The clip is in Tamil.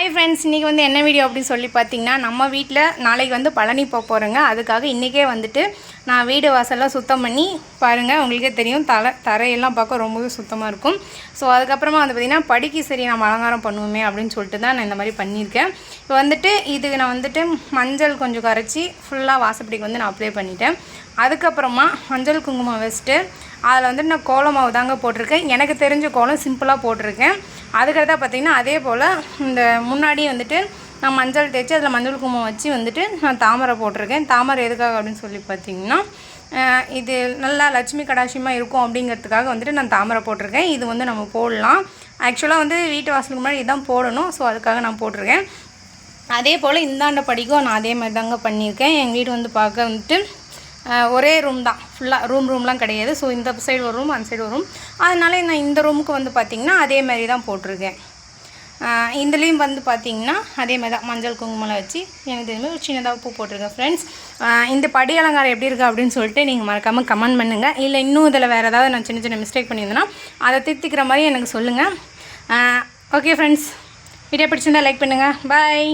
ஹாய் ஃப்ரெண்ட்ஸ் இன்றைக்கி வந்து என்ன வீடியோ அப்படின்னு சொல்லி பார்த்தீங்கன்னா நம்ம வீட்டில் நாளைக்கு வந்து பழனி போக போகிறோங்க அதுக்காக இன்றைக்கே வந்துட்டு நான் வீடு வாசல்லாம் சுத்தம் பண்ணி பாருங்கள் உங்களுக்கே தெரியும். தலை தரையெல்லாம் பார்க்க ரொம்பவே சுத்தமாக இருக்கும். ஸோ அதுக்கப்புறமா வந்து பார்த்திங்கன்னா படிக்கு சரி நம்ம அலங்காரம் பண்ணுவோமே அப்படின்னு சொல்லிட்டு தான் நான் இந்த மாதிரி பண்ணியிருக்கேன். இப்போ வந்துட்டு இது நான் வந்துட்டு மஞ்சள் கொஞ்சம் கரைச்சி ஃபுல்லாக வாசப்படிக்கு வந்து நான் அப்ளை பண்ணிட்டேன். அதுக்கப்புறமா மஞ்சள் குங்குமம் வச்சுட்டு அதில் வந்துட்டு நான் கோலம் மாவு தாங்க போட்டிருக்கேன். எனக்கு தெரிஞ்ச கோலம் சிம்பிளாக போட்டிருக்கேன். அதுக்கடுத்தா பார்த்திங்கன்னா அதே போல் இந்த முன்னாடி வந்துட்டு நான் மஞ்சள் தேய்ச்சி அதில் மஞ்சள் குங்குமம் வச்சு வந்துட்டு நான் தாமரை போட்டிருக்கேன். தாமரை எதுக்காக அப்படின்னு சொல்லி பார்த்தீங்கன்னா இது நல்லா லட்சுமி கடாட்சியமாக இருக்கும் அப்படிங்கிறதுக்காக வந்துட்டு நான் தாமரை போட்டிருக்கேன். இது வந்து நம்ம போடலாம். ஆக்சுவலாக வந்து வீட்டு வாசலுக்கு முன்னாடி இதான் போடணும். ஸோ அதுக்காக நான் போட்டிருக்கேன். அதே போல் இந்தாண்ட படிக்கும் நான் அதே மாதிரி தாங்க பண்ணியிருக்கேன். எங்கள் வீடு வந்து பார்க்க வந்துட்டு ஒரே ரூம் தான். ஃபுல்லாக ரூம் ரூம்லாம் கிடையாது. ஸோ இந்த சைடு ஒரு ரூம் அந்த சைடு ஒரு ரூம் அதனால நான் இந்த ரூமுக்கு வந்து பார்த்திங்கன்னா அதே மாதிரி தான் போட்டிருக்கேன். இதுலேயும் வந்து பார்த்திங்கன்னா அதே மாதிரி தான். மஞ்சள் குங்குமம்லாம் வச்சு எனக்கு இதுமாதிரி ஒரு சின்னதாக பூ போட்டிருக்கேன் ஃப்ரெண்ட்ஸ் இந்த படி அலங்காரம் எப்படி இருக்குது அப்படின்னு சொல்லிட்டு நீங்கள் மறக்காமல் கமெண்ட் பண்ணுங்கள் இல்லை இன்னும் இதில் வேறு ஏதாவது நான் சின்ன சின்ன மிஸ்டேக் பண்ணியிருந்தேன்னா அதை திருத்திக்கிற மாதிரி எனக்கு சொல்லுங்கள் ஓகே ஃப்ரெண்ட்ஸ் வீடியோ பிடிச்சிருந்தா லைக் பண்ணுங்கள் பாய்